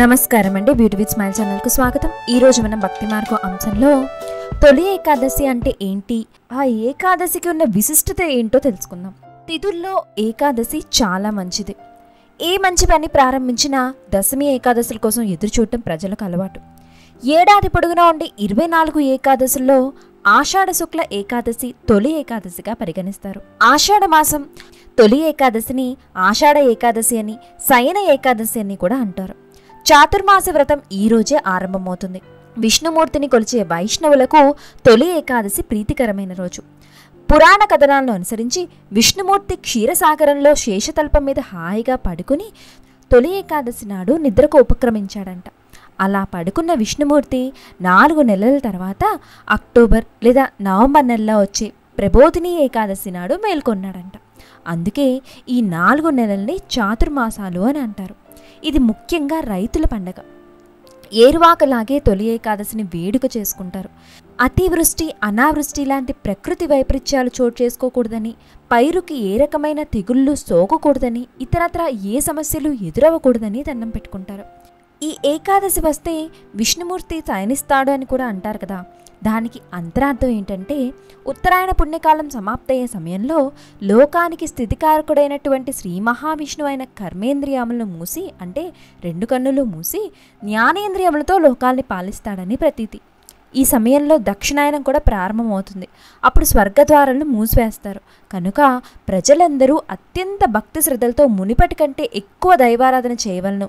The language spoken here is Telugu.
నమస్కారం అండి. బ్యూటీ విత్ స్మైల్ ఛానల్కు స్వాగతం. ఈ రోజు మనం భక్తి మార్గం అంశంలో తొలి ఏకాదశి అంటే ఏంటి? ఆ ఏకాదశికి ఉన్న విశిష్టత ఏంటో తెలుసుకుందాం. తిథుల్లో ఏకాదశి చాలా మంచిది. ఏ మంచి పని ప్రారంభించినా దశమి ఏకాదశుల కోసం ఎదురు చూడటం ప్రజలకు అలవాటు. ఏడాది పొడుగునా ఉండే ఇరవై నాలుగు ఏకాదశుల్లో ఆషాఢ శుక్ల ఏకాదశి తొలి ఏకాదశిగా పరిగణిస్తారు. ఆషాఢ మాసం తొలి ఏకాదశిని ఆషాఢ ఏకాదశి అని శయన ఏకాదశి అని కూడా అంటారు. చాతుర్మాస వ్రతం ఈ రోజే ఆరంభమవుతుంది. విష్ణుమూర్తిని కొలిచే వైష్ణవులకు తొలి ఏకాదశి ప్రీతికరమైన రోజు. పురాణ కథనాలను అనుసరించి విష్ణుమూర్తి క్షీరసాగరంలో శేషతల్పం మీద హాయిగా పడుకుని తొలి ఏకాదశి నాడు నిద్రకు ఉపక్రమించాడంట. అలా పడుకున్న విష్ణుమూర్తి నాలుగు నెలల తర్వాత అక్టోబర్ లేదా నవంబర్ నెలలో వచ్చే ప్రబోధిని ఏకాదశి నాడు మేల్కొన్నాడంట. అందుకే ఈ నాలుగు నెలల్ని చాతుర్మాసాలు అని అంటారు. ఇది ముఖ్యంగా రైతుల పండగ. ఏరువాకలాగే తొలి ఏకాదశిని వేడుక చేసుకుంటారు. అతివృష్టి అనావృష్టి లాంటి ప్రకృతి వైపరీత్యాలు చోటు చేసుకోకూడదని పైరుకి ఏ రకమైన తెగుళ్ళు సోకకూడదని ఇతరత్ర ఏ సమస్యలు ఎదురవ్వకూడదని దండం పెట్టుకుంటారు. ఈ ఏకాదశి వస్తే విష్ణుమూర్తి శయనిస్తాడు అని కూడా అంటారు కదా. దానికి అంతరార్థం ఏంటంటే ఉత్తరాయణ పుణ్యకాలం సమాప్తయ్యే సమయంలో లోకానికి స్థితికారకుడైనటువంటి శ్రీ మహావిష్ణువు అయిన కర్మేంద్రియములను మూసి అంటే రెండు కన్నులు మూసి జ్ఞానేంద్రియములతో లోకాల్ని పాలిస్తాడని ప్రతీతి. ఈ సమయంలో దక్షిణాయనం కూడా ప్రారంభమవుతుంది. అప్పుడు స్వర్గద్వారాలను మూసివేస్తారు. కనుక ప్రజలందరూ అత్యంత భక్తి శ్రద్ధలతో మునిపటి కంటే ఎక్కువ దైవారాధన చేయవలను.